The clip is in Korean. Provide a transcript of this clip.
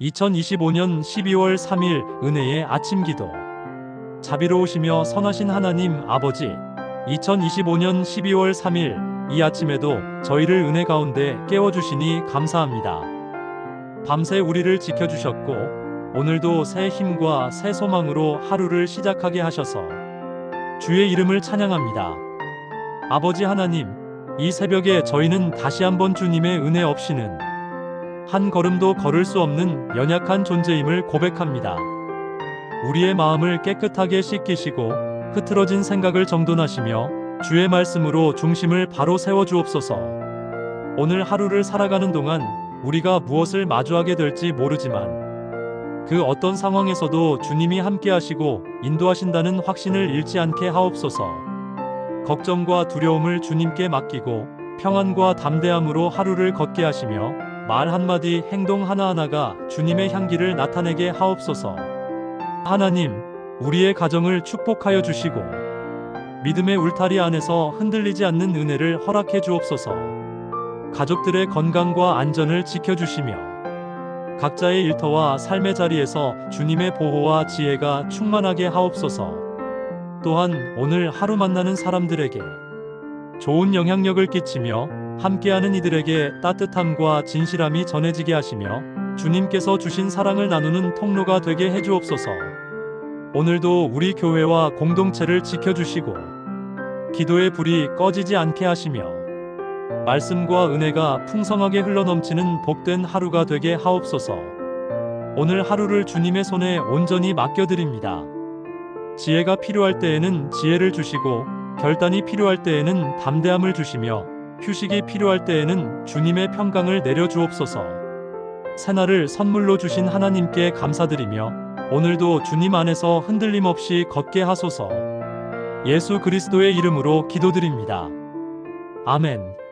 2025년 12월 3일 은혜의 아침 기도. 자비로우시며 선하신 하나님 아버지, 2025년 12월 3일 이 아침에도 저희를 은혜 가운데 깨워주시니 감사합니다. 밤새 우리를 지켜주셨고, 오늘도 새 힘과 새 소망으로 하루를 시작하게 하셔서 주의 이름을 찬양합니다. 아버지 하나님, 이 새벽에 저희는 다시 한번 주님의 은혜 없이는 한 걸음도 걸을 수 없는 연약한 존재임을 고백합니다. 우리의 마음을 깨끗하게 씻기시고 흐트러진 생각을 정돈하시며 주의 말씀으로 중심을 바로 세워 주옵소서. 오늘 하루를 살아가는 동안 우리가 무엇을 마주하게 될지 모르지만 그 어떤 상황에서도 주님이 함께 하시고 인도하신다는 확신을 잃지 않게 하옵소서. 걱정과 두려움을 주님께 맡기고 평안과 담대함으로 하루를 걷게 하시며 말 한마디 행동 하나하나가 주님의 향기를 나타내게 하옵소서. 하나님, 우리의 가정을 축복하여 주시고 믿음의 울타리 안에서 흔들리지 않는 은혜를 허락해 주옵소서. 가족들의 건강과 안전을 지켜 주시며 각자의 일터와 삶의 자리에서 주님의 보호와 지혜가 충만하게 하옵소서. 또한 오늘 하루 만나는 사람들에게 좋은 영향력을 끼치며 함께하는 이들에게 따뜻함과 진실함이 전해지게 하시며 주님께서 주신 사랑을 나누는 통로가 되게 해주옵소서. 오늘도 우리 교회와 공동체를 지켜주시고 기도의 불이 꺼지지 않게 하시며 말씀과 은혜가 풍성하게 흘러넘치는 복된 하루가 되게 하옵소서. 오늘 하루를 주님의 손에 온전히 맡겨드립니다. 지혜가 필요할 때에는 지혜를 주시고 결단이 필요할 때에는 담대함을 주시며 휴식이 필요할 때에는 주님의 평강을 내려주옵소서. 새날을 선물로 주신 하나님께 감사드리며 오늘도 주님 안에서 흔들림 없이 걷게 하소서. 예수 그리스도의 이름으로 기도드립니다. 아멘.